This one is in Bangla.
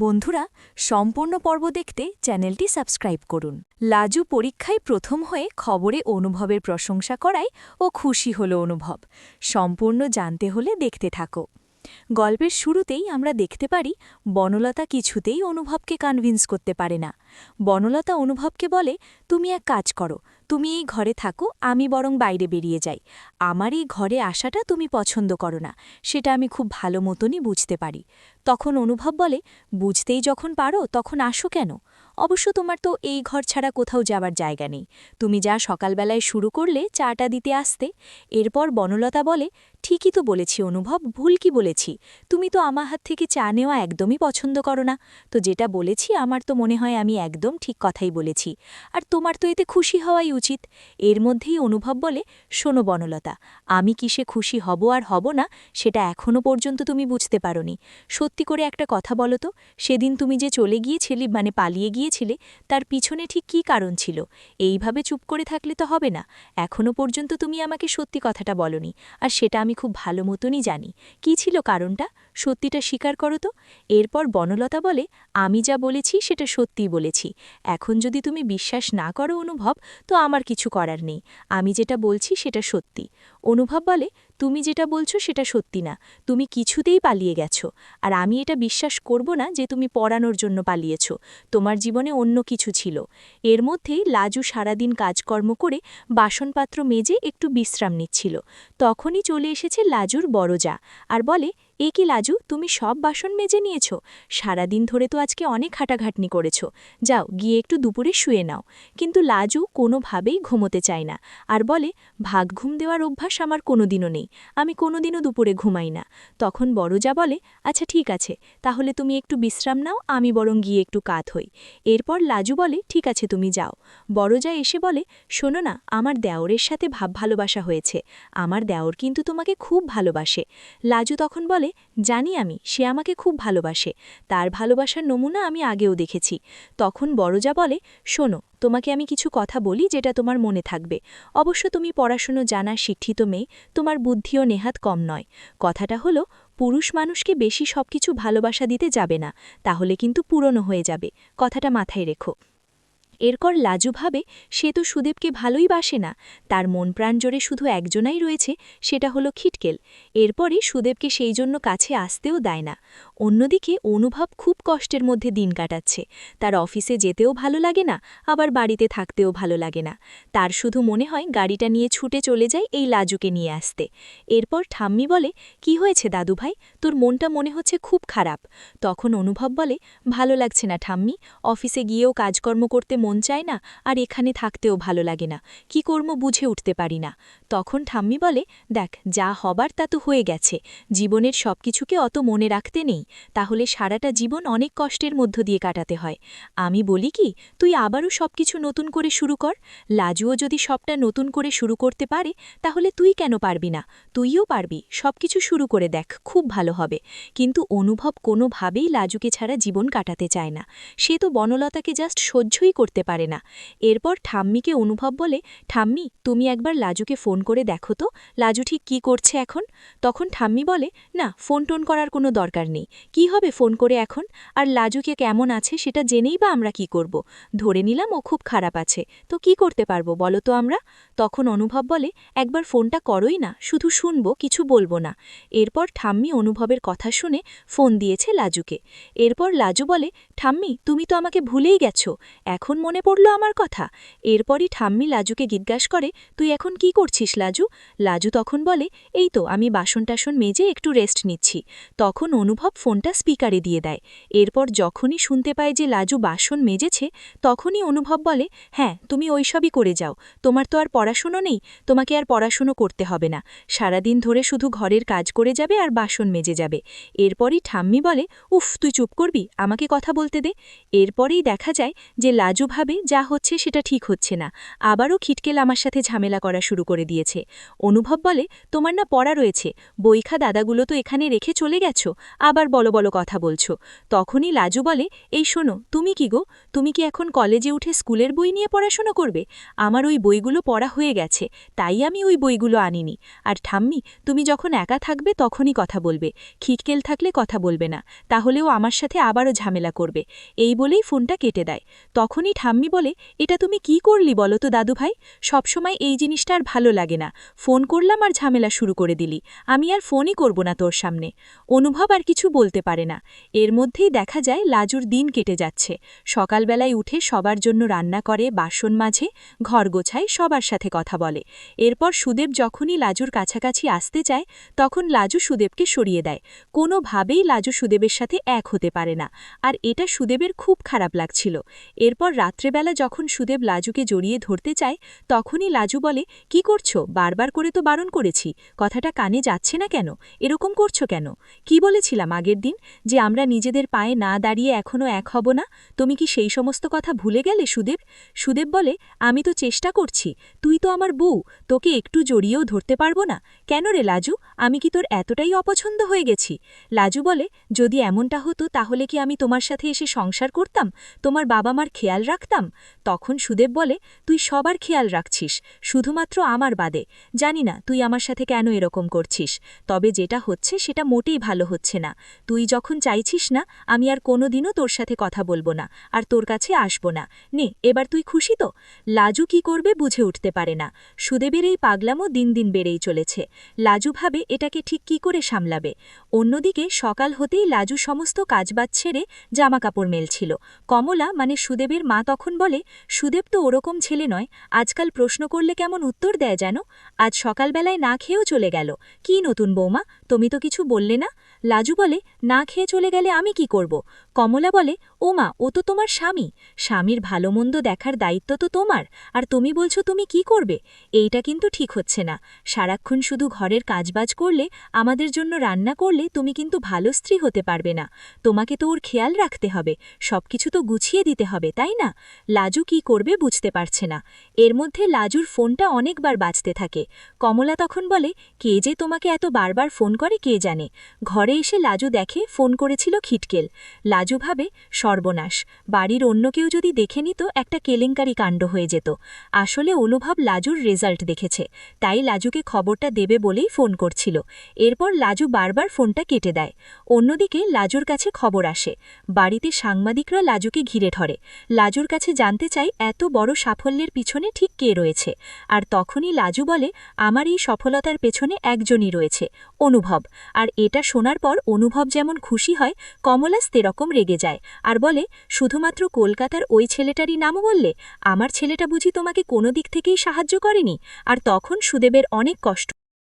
বন্ধুরা, সম্পূর্ণ পর্ব দেখতে চ্যানেলটি সাবস্ক্রাইব করুন। লাজু পরীক্ষায় প্রথম হয়ে খবরে অনুভবের প্রশংসা করায় ও খুশি হল অনুভব। সম্পূর্ণ জানতে হলে দেখতে থাকো। গল্পের শুরুতেই আমরা দেখতে পারি, বনলতা কিছুতেই অনুভবকে কনভিন্স করতে পারে না। বনলতা অনুভবকে বলে, তুমি এক কাজ করো তুমি এই ঘরে থাকো, আমি বরং বাইরে বেরিয়ে যাই। আমার এই ঘরে আসাটা তুমি পছন্দ করো না, সেটা আমি খুব ভালো মতনই বুঝতে পারি। তখন অনুভব বলে, বুঝতেই যখন পারো, তখন আসো কেন? অবশ্য তোমার তো এই ঘর ছাড়া কোথাও যাবার জায়গা নেই। তুমি যা সকালবেলায় শুরু করলে, চাটা দিতে আসতে। এরপর বনলতা বলে, ঠিকই তো বলেছি অনুভব, ভুল কি বলেছি? তুমি তো আমার হাত থেকে চা নেওয়া একদমই পছন্দ করো না। তো যেটা বলেছি, আমার তো মনে হয় আমি একদম ঠিক কথাই বলেছি। আর তোমার তো এতে খুশি হওয়াই উচিত। এর মধ্যেই অনুভব বলে, শোনো বনলতা, আমি কিসে খুশি হব আর হব না, সেটা এখনও পর্যন্ত তুমি বুঝতে পারোনি। সত্যি করে একটা কথা বলো তো, সেদিন তুমি যে চলে গিয়েছিলে মানে পালিয়ে গিয়েছিলে, তার পিছনে ঠিক কী কারণ ছিল? এইভাবে চুপ করে থাকলে তো হবে না। এখনও পর্যন্ত তুমি আমাকে সত্যি কথাটা বলনি, আর সেটা আমি খুব ভালো মতনই জানি। কি ছিল কারণটা? সত্যিটা স্বীকার করো তো। এরপর বনলতা বলে, আমি যা বলেছি সেটা সত্যিই বলেছি। এখন যদি তুমি বিশ্বাস না করো অনুভব, তো আমার কিছু করার নেই। আমি যেটা বলছি সেটা সত্যি। অনুভব বলে, তুমি যেটা বলছো সেটা সত্যি না। তুমি কিছুতেই পালিয়ে গেছো। আর আমি এটা বিশ্বাস করব না যে তুমি পড়ানোর জন্য পালিয়েছ। তোমার জীবনে অন্য কিছু ছিল। এর মধ্যেই লাজু সারাদিন কাজকর্ম করে বাসনপাত্র মেজে একটু বিশ্রাম নিচ্ছিল। তখনই চলে এসেছে লাজুর বড় যা আর বলে এ কি লাজু? তুমি সব বাসন মেজে নিয়েছ। সারাদিন ধরে তো আজকে অনেক হাঁটাঘাটনি করেছ। যাও, গিয়ে একটু দুপুরে শুয়ে নাও। কিন্তু লাজু কোনোভাবেই ঘুমোতে চায় না। আর বলে, ভাগ ঘুম দেওয়ার অভ্যাস আমার কোনোদিনও নেই। আমি কোনোদিনও দুপুরে ঘুমাই না। তখন বড়জা বলে আচ্ছা ঠিক আছে। তাহলে তুমি একটু বিশ্রাম নাও, আমি বরং গিয়ে একটু কাত হই। এরপর লাজু বলে, ঠিক আছে, তুমি যাও। বড়জা এসে বলে, শোনো না, আমার দেওরের সাথে ভাব ভালোবাসা হয়েছে। আমার দেওর কিন্তু তোমাকে খুব ভালোবাসে। লাজু তখন বলে জানি আমি, সে আমাকে খুব ভালোবাসে। তার ভালোবাসার নমুনা আমি আগেও দেখেছি। তখন বড়জা বলে, শোনো, তোমাকে আমি কিছু কথা বলি যেটা তোমার মনে থাকবে। অবশ্য তুমি পড়াশুনো জানা শিক্ষিত মেয়ে, তোমার বুদ্ধিও নেহাত কম নয়। কথাটা হলো, পুরুষ মানুষকে বেশি সবকিছু ভালোবাসা দিতে যাবে না, তাহলে কিন্তু পুরনো হয়ে যাবে। কথাটা মাথায় রেখো। এরপর লাজু ভাবে সে তো সুদেবকে ভালোই বাসে না, তার মন প্রাণ জোরে শুধু একজনাই রয়েছে, সেটা হলো খিটকেল। এরপরে সুদেবকে সেই জন্য কাছে আসতেও দেয় না। অন্যদিকে অনুভব খুব কষ্টের মধ্যে দিন কাটাচ্ছে। তার অফিসে যেতেও ভালো লাগে না, আবার বাড়িতে থাকতেও ভালো লাগে না। তার শুধু মনে হয় গাড়িটা নিয়ে ছুটে চলে যায় এই লাজুকে নিয়ে আসতে। এরপর ঠাম্মি বলে, কি হয়েছে দাদু ভাই? তোর মনটা মনে হচ্ছে খুব খারাপ। তখন অনুভব বলে, ভালো লাগছে না ঠাম্মি, অফিসে গিয়েও কাজকর্ম করতে মন চায় না আর এখানে থাকতেও ভালো লাগে না। কি কর্ম বুঝে উঠতে পারি না। তখন ঠাম্মি বলে, দেখ, যা হবার তা তো হয়ে গেছে। জীবনের সব কিছুকে অত মনে রাখতে নেই। তাহলে সারাটা জীবন অনেক কষ্টের মধ্য দিয়ে কাটাতে হয়। আমি বলি কি, তুই আবারও সব কিছু নতুন করে শুরু কর। লাজুও যদি সবটা নতুন করে শুরু করতে পারে, তাহলে তুই কেন পারবি না? তুইও পারবি। সব কিছু শুরু করে দেখ, খুব ভালো হবে। কিন্তু অনুভব কোনোভাবেই লাজুকে ছাড়া জীবন কাটাতে চায় না। সে তো বনলতাকে জাস্ট সহ্যই করতে পারে না। এরপর ঠাম্মিকে অনুভব বলে, ঠাম্মি, তুমি একবার লাজুকে ফোন করে দেখো তো, লাজু ঠিক কী করছে এখন? তখন ঠাম্মি বলে, না, ফোন টোন করার কোনো দরকার নেই। কি হবে ফোন করে এখন? আর লাজুকে কেমন আছে সেটা জেনেই বা আমরা কি করব? ধরে নিলাম ও খুব খারাপ আছে। তো কি করতে পারব বলো তো আমরা? তখন অনুভব বলে, একবার ফোনটা করোই না, শুধু শুনব, কিছু বলব না। এরপর ঠাম্মি অনুভবের কথা শুনে ফোন দিয়েছে লাজুকে। এরপর লাজু বলে, ঠাম্মি, তুমি তো আমাকে ভুলেই গেছো। এখন মনে পড়ল আমার কথা। এরপরই ঠাম্মি লাজুকে জিজ্ঞাস করে, তুই এখন কি করছিস লাজু? লাজু তখন বলে, এই তো, আমি বাসন টাসন মেজে একটু রেস্ট নিচ্ছি। তখন অনুভব ফোনটা স্পিকারে দিয়ে দেয়। এরপর যখনই শুনতে পায় যে লাজু বাসন মেজেছে, তখনই অনুভব বলে হ্যাঁ তুমি ওইসবই করে যাও। তোমার তো আর পড়াশুনো নেই, তোমাকে আর পড়াশুনো করতে হবে না। সারাদিন ধরে শুধু ঘরের কাজ করে যাবে আর বাসন মেজে যাবে। এরপরই ঠাম্মি বলে, উফ, তুই চুপ করবি, আমাকে কথা বলতে দে। এরপরেই দেখা যায় যে লাজু ভাবে যা হচ্ছে সেটা ঠিক হচ্ছে না। আবারও খিটকেল আমার সাথে ঝামেলা করা শুরু করে দিয়েছে। অনুভব বলে, তোমার না পড়া রয়েছে। বইখা দাদাগুলো তো এখানে রেখে চলে গেছো। আবার বলো বলো কথা বলছো। তখনই লাজু বলে, এই শোনো, তুমি কি গো? তুমি কি এখন কলেজে উঠে স্কুলের বই নিয়ে পড়াশোনা করবে? আমার ওই বইগুলো পড়া হয়ে গেছে, তাই আমি ওই বইগুলো আনিনি। আর ঠাম্মি, তুমি যখন একা থাকবে তখনই কথা বলবে। খিটকেল থাকলে কথা বলবে না, তাহলেও আমার সাথে আবারও ঝামেলা করবে। এই বলেই ফোনটা কেটে দেয়। তখনই ঠাম্মি বলে, এটা তুমি কি করলি বলো তো দাদু ভাই সবসময় এই জিনিসটা আর ভালো লাগে না। ফোন করলাম আর ঝামেলা শুরু করে দিলি। আমি আর ফোনই করব না তোর সামনে। অনুভব আর কিছু বলতে পারে না। এর মধ্যেই দেখা যায়, লাজুর দিন কেটে যাচ্ছে। সকালবেলায় উঠে সবার জন্য রান্না করে, বাসন মাঝে ঘর গোছায়, সবার সাথে কথা বলে। এরপর সুদেব যখনই লাজুর কাছাকাছি আসতে চায়, তখন লাজু সুদেবকে সরিয়ে দেয়। কোনোভাবেই লাজু সুদেবের সাথে এক হতে পারে না। আর এটা সুদেবের খুব খারাপ লাগছিল। এরপর রাত্রেবেলা যখন সুদেব লাজুকে জড়িয়ে ধরতে চায়, তখনই লাজু বলে, কি করছ? বারবার করে তো বারণ করেছি। কথাটা কানে যাচ্ছে না কেন? এরকম করছ কেন? কি বলেছিলাম আগের দিন? যে আমরা নিজেদের পায়ে না দাঁড়িয়ে এখনও এক হব না? তুমি কি সেই সমস্ত কথা ভুলে গেলে সুদেব? সুদেব বলে, আমি তো চেষ্টা করছি। তুই তো আমার বউ। তোকে একটু জড়িয়েও ধরতে পারব না। কেন রে লাজু? আমি কি তোর এতটাই অপছন্দ হয়ে গেছি? লাজু বলে, যদি এমনটা হতো তাহলে কি আমি তোমার সাথে এসে সংসার করতাম? তোমার বাবা মার খেয়াল রাখতাম তখন সুদেব বলে, তুই সবার খেয়াল রাখছিস, শুধুমাত্র আমার বাদে। জানি না তুই আমার সাথে কেন এরকম করছিস, তবে যেটা হচ্ছে সেটা মোটেই ভালো হচ্ছে না। তুই যখন চাইছিস না, আমি আর কোনোদিনও তোর সাথে কথা বলব না, আর তোর কাছে আসব না। নে, এবার তুই খুশি তো? লাজু কি করবে বুঝে উঠতে পারে না। সুদেবের এই পাগলামও দিন দিন বেড়েই চলেছে। লাজু ভাবে এটাকে ঠিক কি করে সামলাবে? অন্যদিকে সকাল হতেই লাজু সমস্ত কাজবাজ ছেড়ে জামাকাপড় মেলছিল। কমলা মানে সুদেবের মা তখন বলে, সুদেব তো ওরকম ছেলে নয়, আজকাল প্রশ্ন করলে কেমন উত্তর দেয় যেন আজ সকালবেলায় না খেয়েও চলে গেল। কি নতুন বৌমা, তুমি তো কিছু বললে না? লাজু বলে, না খেয়ে চলে গেলে আমি কি করব? কমলা বলে ও মা ও তো তোমার স্বামী। স্বামীর ভালো মন্দ দেখার দায়িত্ব তো তোমার, আর তুমি বলছো তুমি কি করবে? এইটা কিন্তু ঠিক হচ্ছে না। সারাক্ষণ শুধু ঘরের কাজবাজ করলে, আমাদের জন্য রান্না করলে তুমি কিন্তু ভালো স্ত্রী হতে পারবে না। তোমাকে তো ওর খেয়াল রাখতে হবে। সবকিছু তো গুছিয়ে দিতে হবে, তাই না? লাজু কি করবে বুঝতে পারছে না। এর মধ্যে লাজুর ফোনটা অনেকবার বাজতে থাকে। কমলা তখন বলে, কে যে তোমাকে এত বারবার ফোন করে কে জানে? ঘরে এসে লাজু দেখে ফোন করেছিল খিটকেল। লাজু ভাবে, সর্বনাশ। বাড়ির অন্য কেউ যদি দেখে নিত, একটা কেলেঙ্কারি কাণ্ড হয়ে যেত। আসলে অনুভব লাজুর রেজাল্ট দেখেছে। তাই লাজুকে খবরটা দেবে বলেই ফোন করছিল। এরপর লাজু বারবার ফোনটা কেটে দেয়। অন্যদিকে লাজুর কাছে খবর আসে। বাড়িতে সাংবাদিকরা লাজুকে ঘিরে ধরে। লাজুর কাছে জানতে চাই এত বড় সাফল্যের পিছনে ঠিক কে রয়েছে। আর তখনই লাজু বলে, আমার এই সফলতার পেছনে একজনই রয়েছে, অনুভব। আর এটা শোনার পর অনুভব যেমন খুশি হয়, কমলাস তেরকম রেগে যায় আর বলে, শুধুমাত্র কলকাতার ওই ছেলেটারই নামও বললে? আমার ছেলেটা বুঝি তোমাকে কোনো দিক থেকেই সাহায্য করেনি? আর তখন সুদেবের অনেক কষ্ট